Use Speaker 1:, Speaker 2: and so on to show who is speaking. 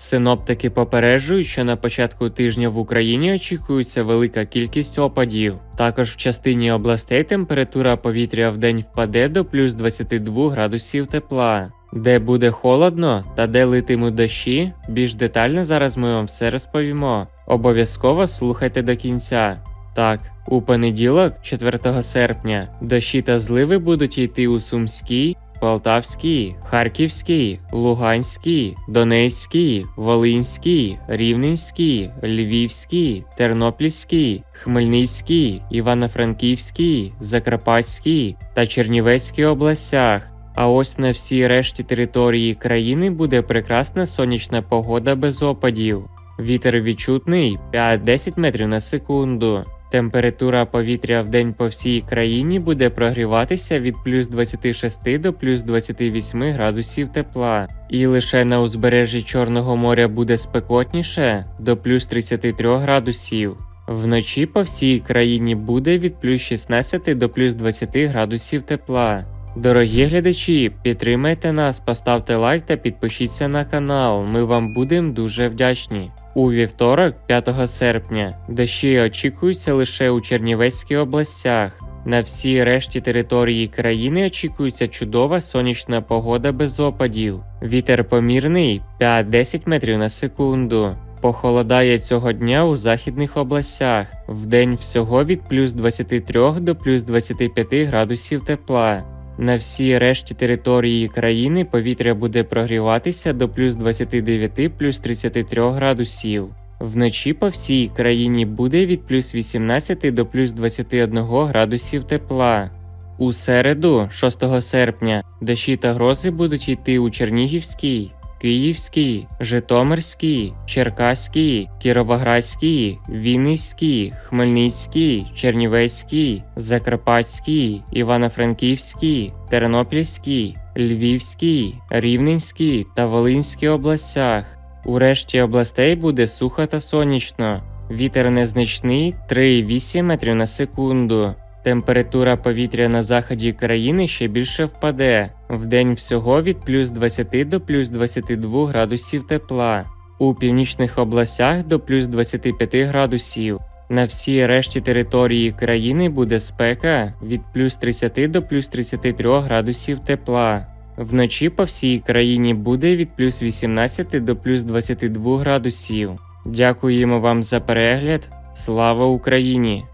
Speaker 1: Синоптики попереджують, що на початку тижня в Україні очікується велика кількість опадів. Також в частині областей температура повітря в день впаде до плюс 22 градусів тепла. Де буде холодно та де литимуть дощі, більш детально зараз ми вам все розповімо. Обов'язково слухайте до кінця. Так, у понеділок, 4 серпня, дощі та зливи будуть йти у Сумській, Полтавській, Харківській, Луганській, Донецькій, Волинській, Рівненській, Львівській, Тернопільській, Хмельницькій, Івано-Франківській, Закарпатській та Чернівецькій областях. А ось на всій решті території країни буде прекрасна сонячна погода без опадів. Вітер відчутний 5-10 метрів на секунду. Температура повітря в день по всій країні буде прогріватися від плюс 26 до плюс 28 градусів тепла, і лише на узбережжі Чорного моря буде спекотніше до плюс 33 градусів. Вночі по всій країні буде від плюс 16 до плюс 20 градусів тепла. Дорогі глядачі, підтримайте нас, поставте лайк та підпишіться на канал. Ми вам будемо дуже вдячні. У вівторок, 5 серпня, дощі очікуються лише у Чернівецькій областях. На всій решті території країни очікується чудова сонячна погода без опадів. Вітер помірний 5-10 метрів на секунду. Похолодає цього дня у західних областях. Вдень всього від плюс 23 до плюс 25 градусів тепла. На всій решті території країни повітря буде прогріватися до плюс 29 плюс 33 градусів. Вночі по всій країні буде від плюс 18 до плюс 21 градусів тепла. У середу, 6 серпня, дощі та грози будуть йти у Чернігівській, Київській, Житомирській, Черкаській, Кіровоградській, Вінницькій, Хмельницькій, Чернівецькій, Закарпатській, Івано-Франківській, Тернопільській, Львівській, Рівненській та Волинській областях. У решті областей буде сухо та сонячно. Вітер незначний 3,8 метрів на секунду. Температура повітря на заході країни ще більше впаде. Вдень всього від плюс 20 до плюс 22 градусів тепла. У північних областях до плюс 25 градусів. На всій решті території країни буде спека від плюс 30 до плюс 33 градусів тепла. Вночі по всій країні буде від плюс 18 до плюс 22 градусів. Дякуємо вам за перегляд. Слава Україні!